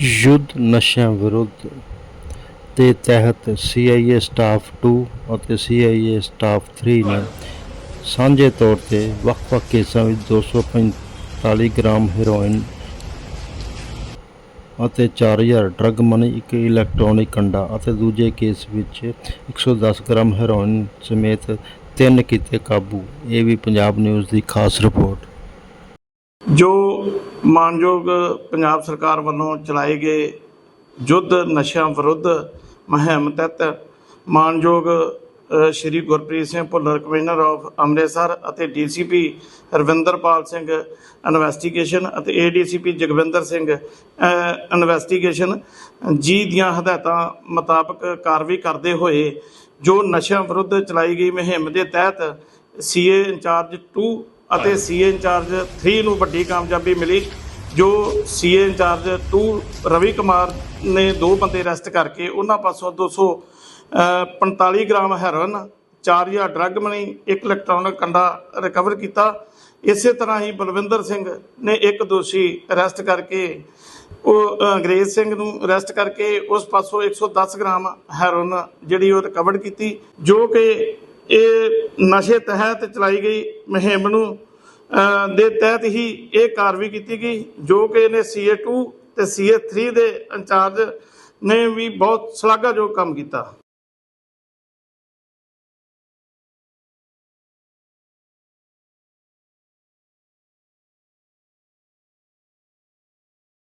ਯੁੱਧ ਨਸ਼ਿਆਂ ਵਿਰੁੱਧ ਦੇ ਤਹਿਤ ਸੀਆਈਏ ਸਟਾਫ 2 ਅਤੇ ਸੀਆਈਏ ਸਟਾਫ 3 ਨੇ ਸਾਂਝੇ ਤੌਰ ਤੇ ਵੱਖ-ਵੱਖ ਕੇਸਾਂ ਵਿੱਚ 245 ਗ੍ਰਾਮ ਹੈਰੋਇਨ ਅਤੇ 4000 ਡਰੱਗ ਮਨੀ, ਇੱਕ ਇਲੈਕਟ੍ਰੋਨਿਕ ਕੰਡਾ ਅਤੇ ਦੂਜੇ ਕੇਸ ਵਿੱਚ 110 ਗ੍ਰਾਮ ਹੈਰੋਇਨ ਸਮੇਤ ਤਿੰਨ ਕੀਤੇ ਕਾਬੂ। ਇਹ ਵੀ ਪੰਜਾਬ ਨਿਊਜ਼ ਦੀ ਖਾਸ ਰਿਪੋਰਟ। ਜੋ ਮਾਨਯੋਗ ਪੰਜਾਬ ਸਰਕਾਰ ਵੱਲੋਂ ਚਲਾਏ ਗਏ ਯੁੱਧ ਨਸ਼ਿਆਂ ਵਿਰੁੱਧ ਮੁਹਿੰਮ ਤਹਿਤ ਮਾਨਯੋਗ ਸ਼੍ਰੀ ਗੁਰਪ੍ਰੀਤ ਸਿੰਘ ਭੁੱਲਰ, ਕਮਿਸ਼ਨਰ ਆਫ ਅੰਮ੍ਰਿਤਸਰ ਅਤੇ ਡੀਸੀਪੀ ਰਵਿੰਦਰਪਾਲ ਸਿੰਘ ਇਨਵੈਸਟੀਗੇਸ਼ਨ ਅਤੇ ਏਡੀਸੀਪੀ ਜਗਵਿੰਦਰ ਸਿੰਘ ਇਨਵੈਸਟੀਗੇਸ਼ਨ ਜੀ ਦੀਆਂ ਹਦਾਇਤਾਂ ਮੁਤਾਬਕ ਕਾਰਵਾਈ ਕਰਦੇ ਹੋਏ ਜੋ ਨਸ਼ਿਆਂ ਵਿਰੁੱਧ ਚਲਾਈ ਗਈ ਮੁਹਿੰਮ ਦੇ ਤਹਿਤ ਸੀਏ ਇੰਚਾਰਜ 2 ਅਤੇ ਸੀਏ ਇੰਚਾਰਜ 3 ਨੂੰ ਵੱਡੀ ਕਾਮਯਾਬੀ ਮਿਲੀ ਜੋ ਸੀਏ ਇੰਚਾਰਜ 2 ਰਵੀ ਕੁਮਾਰ ਨੇ ਦੋ ਬੰਦੇ ਅਰੈਸਟ ਕਰਕੇ ਉਹਨਾਂ ਪਾਸੋਂ 245 ਗ੍ਰਾਮ ਹੈਰੋਇਨ 4000 ਡਰੱਗ ਮਨੀ ਇੱਕ ਇਲੈਕਟ੍ਰੋਨਿਕ ਕੰਡਾ ਰਿਕਵਰ ਕੀਤਾ। ਇਸੇ ਤਰ੍ਹਾਂ ਹੀ ਬਲਵਿੰਦਰ ਸਿੰਘ ਨੇ ਇੱਕ ਦੋਸ਼ੀ ਅਰੈਸਟ ਕਰਕੇ ਉਹ ਅੰਗਰੇਜ਼ ਸਿੰਘ ਨੂੰ ਅਰੈਸਟ ਕਰਕੇ ਉਸ ਪਾਸੋਂ 110 ਗ੍ਰਾਮ ਹੈਰੋਇਨ ਜਿਹੜੀ ਉਹ ਰਿਕਵਰ ਕੀਤੀ ਜੋ ਕਿ ਇਹ ਨਸ਼ੇ ਤਹਿਤ ਚਲਾਈ ਗਈ ਮੁਹਿੰਮ ਨੂੰ ਦੇ ਤਹਿਤ ਹੀ ਇਹ ਕਾਰਵਾਈ ਕੀਤੀ ਗਈ, ਜੋ ਕਿ ਇਹਨੇ ਸੀਏ 2 ਤੇ ਸੀਏ 3 ਦੇ ਇੰਚਾਰਜ ਨੇ ਵੀ ਬਹੁਤ ਸ਼ਲਾਘਾਯੋਗ ਕੰਮ ਕੀਤਾ।